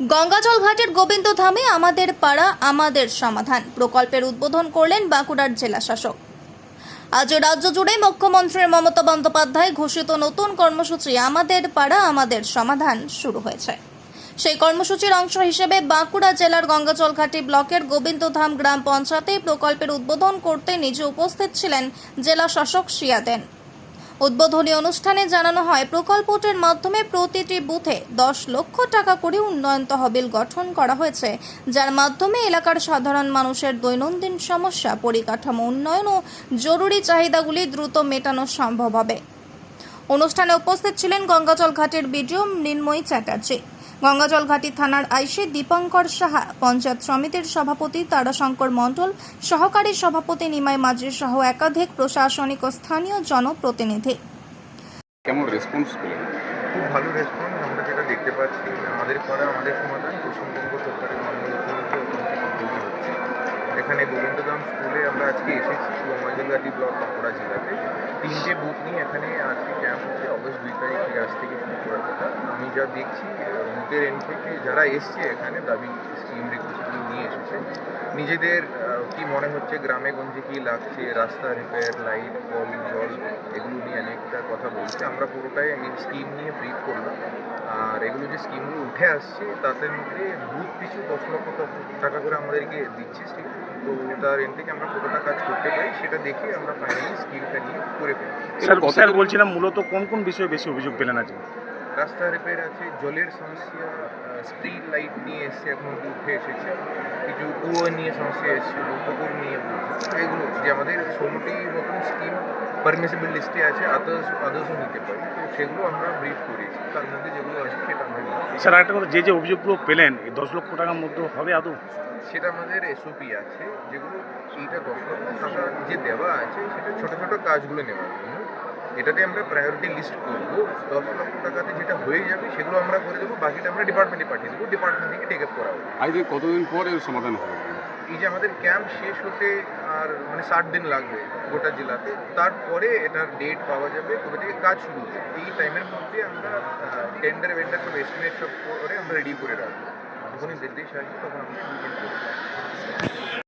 গঙ্গাজল ঘাটের গোবিন্দ ধামে আমাদের পাড়া, আমাদের সমাধান প্রকল্পের উদ্বোধন করলেন বাঁকুড়ার জেলা শাসক। আজ রাজ্য জুড়ে মুখ্যমন্ত্রী মমতা বন্দ্যোপাধ্যায় ঘোষিত নতুন কর্মসূচি আমাদের পাড়া, আমাদের সমাধান শুরু হয়েছে। সেই কর্মসূচির অংশ হিসেবে বাঁকুড়া জেলার গঙ্গাজলঘাটি ব্লকের গোবিন্দধাম গ্রাম পঞ্চায়েতে প্রকল্পের উদ্বোধন করতে নিজে উপস্থিত ছিলেন জেলা শাসক শিয়া দেন উদ্বোধনী অনুষ্ঠানে জানানো হয় প্রকল্পটির মাধ্যমে প্রতিটি বুথে দশ লক্ষ টাকা করে উন্নয়ন তহবিল গঠন করা হয়েছে, যার মাধ্যমে এলাকার সাধারণ মানুষের দৈনন্দিন সমস্যা, পরিকাঠামো উন্নয়ন ও জরুরি চাহিদাগুলি দ্রুত মেটানো সম্ভব হবে। অনুষ্ঠানে উপস্থিত ছিলেন গঙ্গাচল ঘাটের বিডিও মৃন্ময়ী চ্যাটার্জি। গঙ্গাজল ঘাটি থানার আইসি দীপঙ্কর সাহা পঞ্চায়েত সমিতির সভাপতি তারাশঙ্কর মণ্ডল সহকারী সভাপতি নিমাই মাঝি সহ একাধিক প্রশাসনিক ও স্থানীয় জনপ্রতিনিধি। কেমন রেসপন্স পেলেন? খুব ভালো রেসপন্স আমরা যেটা দেখতে পাচ্ছি আমাদের পাড়া আমাদের সমাধান পশ্চিমবঙ্গ সরকারের মাননীয় মুখ্যমন্ত্রী অত্যন্ত হচ্ছে। এখানে গোবিন্দধাম স্কুলে আমরা আজকে এসেছি গঙ্গাজলঘাটি ব্লক বাঁকুড়া জেলাতে। তিনটে বুথ নিয়ে এখানে আজকে ক্যাম্প হচ্ছে অগস্ট দুই তারিখে আজ থেকে শুরু করার কথা যা দেখছি বুথের এন্ড থেকে যারা এসছে এখানে দাবি স্কিম রিকোয়েস্টগুলো নিয়ে এসেছে নিজেদের কি মনে হচ্ছে গ্রামে গঞ্জে কী লাগছে রাস্তা রিপেয়ার লাইট কল জল এগুলো নিয়ে অনেকটা কথা বলছে। আমরা পুরোটাই এই স্কিম নিয়ে ব্রিফ করলাম। আর এগুলো যে স্কিমগুলো উঠে আসছে তাদের মধ্যে বুথ পিছু দশ লক্ষ টাকা করে আমাদেরকে দিচ্ছে ঠিক তো তার এন থেকে আমরা কতটা কাজ করতে পারি সেটা দেখে আমরা ফাইনালি স্কিমটা নিয়ে করে ফেলি। স্যার বলছিলাম মূলত কোন কোন বিষয়ে বেশি অভিযোগ পেলেন আজকে? রাস্তা রিপেয়ার আছে জলের সমস্যা স্ট্রিট লাইট নিয়ে এসছে এখন উঠে এসেছে। কিছু কুয়ো নিয়ে সমস্যা এসেছিল পুকুর নিয়ে বলছে। এগুলো যে আমাদের ষোলোটি মতন স্কিম পারমিসিবল লিস্টে আছে আদার্স আদার্সও নিতে পারি। তো সেগুলো আমরা ব্রিফ করেছি। তার মধ্যে যেগুলো আছে সেটা আমরা। স্যার একটা কথা যে যে অভিযোগগুলো পেলেন এই দশ লক্ষ টাকার মধ্যে হবে আদৌ? সেটা আমাদের এসওপি আছে যেগুলো এইটা দশ লক্ষ টাকা যে দেওয়া আছে সেটা ছোটো ছোটো কাজগুলো নেওয়ার জন্য। এটাতে আমরা প্রায়োরিটি লিস্ট করব। দশ লক্ষ টাকাতে যেটা হয়ে যাবে সেগুলো আমরা করে দেবো বাকিটা আমরা ডিপার্টমেন্টে পাঠিয়ে দেবো ডিপার্টমেন্ট থেকে টেক আপ করা হবে। আজকে কতদিন পরে সমাধান হবে? এই যে আমাদের ক্যাম্প শেষ হতে আর মানে ষাট দিন লাগবে গোটা জেলাতে। তারপরে এটার ডেট পাওয়া যাবে কবে থেকে কাজ শুরু হবে এই টাইমের মধ্যে আমরা টেন্ডার ভেন্ডার সব এস্টিমেট সব করে আমরা রেডি করে রাখব। যখনই নির্দেশ আসবে তখন আমরা করব।